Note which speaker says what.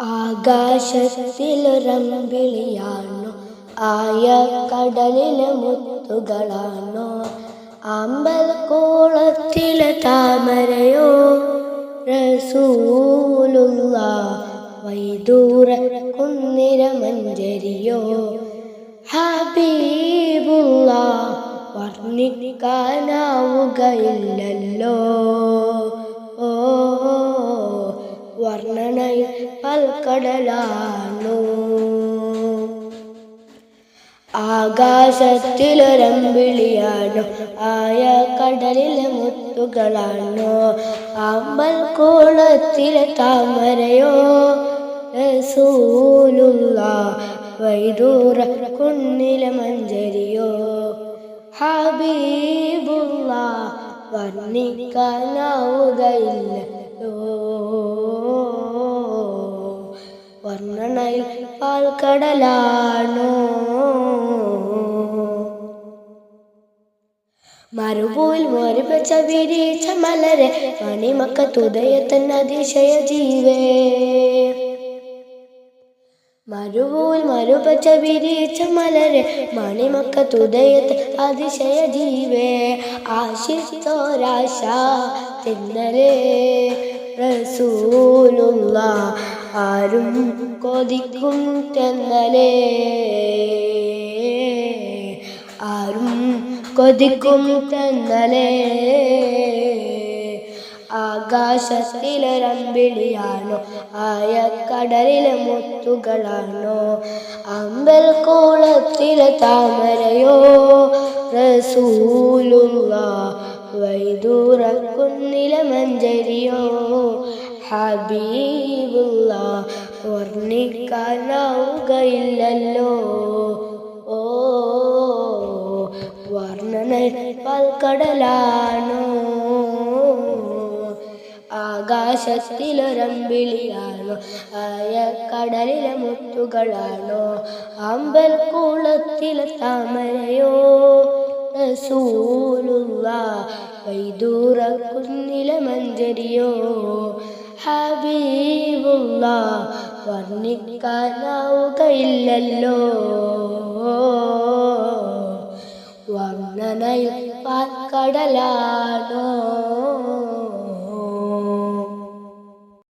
Speaker 1: ആകാശത്തിലൊരമ്പിളിയാണോ ആയ കടലിലെ മുത്തുകളാണോ? അമ്പൽ കോളത്തിലെ താമരയോ? റസൂലുള്ള വൈദൂര കുന്നിര മഞ്ചരിയോ? ഹബീബുള്ള വർണിക്കാനാവുകയില്ലല്ലോ. പൽക്കടലാണു? ആകാശത്തിലൊരമ്പിളിയാണോ? ആയ കടലിലെ മുത്തുകളാണോ? അമ്പൽ കോളത്തിലെ താമരയോ? റസൂലുള്ള വൈദൂറ കുന്നിലെ മഞ്ചരിയോ? ഹബീബുള്ള വർണിക്കാനാവുകയില്ലല്ലോ. വർണനയിൽ പാൽക്കടലാണോ? മറുപൂൽ മോരിപ്പച്ച വിരിച്ച മലരെ മണിമക്ക തുതയത്തൻ അതിശയ ജീവേ മരുവൂൽ മരുപച്ച വിരിച്ച മലരെ മണിമക്ക തുതയത്ത് അതിശയ ജീവേ ആശിച്ചോരാശ തിന്നലേ റസൂലുള്ള. ആരും കൊതിക്കും തെന്നലേ. ആരും കൊതിക്കും തെന്നലേ. ആകാശത്തിലൊരമ്പിളിയാണോ? ആയ കടലിലെ മുത്തുകളാണോ? അമ്പൽ താമരയോ? റസൂലുള്ള വൈദൂറ കുന്നിലെ മഞ്ചരിയോ? ഹബീബുള്ള വർണിക്കാനാവുകയില്ലല്ലോ ഓ വർണന പൽക്കടലാണോ ആകാശത്തിലൊരമ്പിളിയാണോ? കടലിലെ മുത്തുകളാണോ അമ്പൽ കൂളത്തിലെ താമരയോ? റസൂലുള്ള വൈദൂറ കുന്നിലെ മഞ്ചരിയോ? ഹബീബുള്ള വർണിക്കാനാവുകയില്ലല്ലോ. വർണനയിൽ പാൽക്കടലാണോ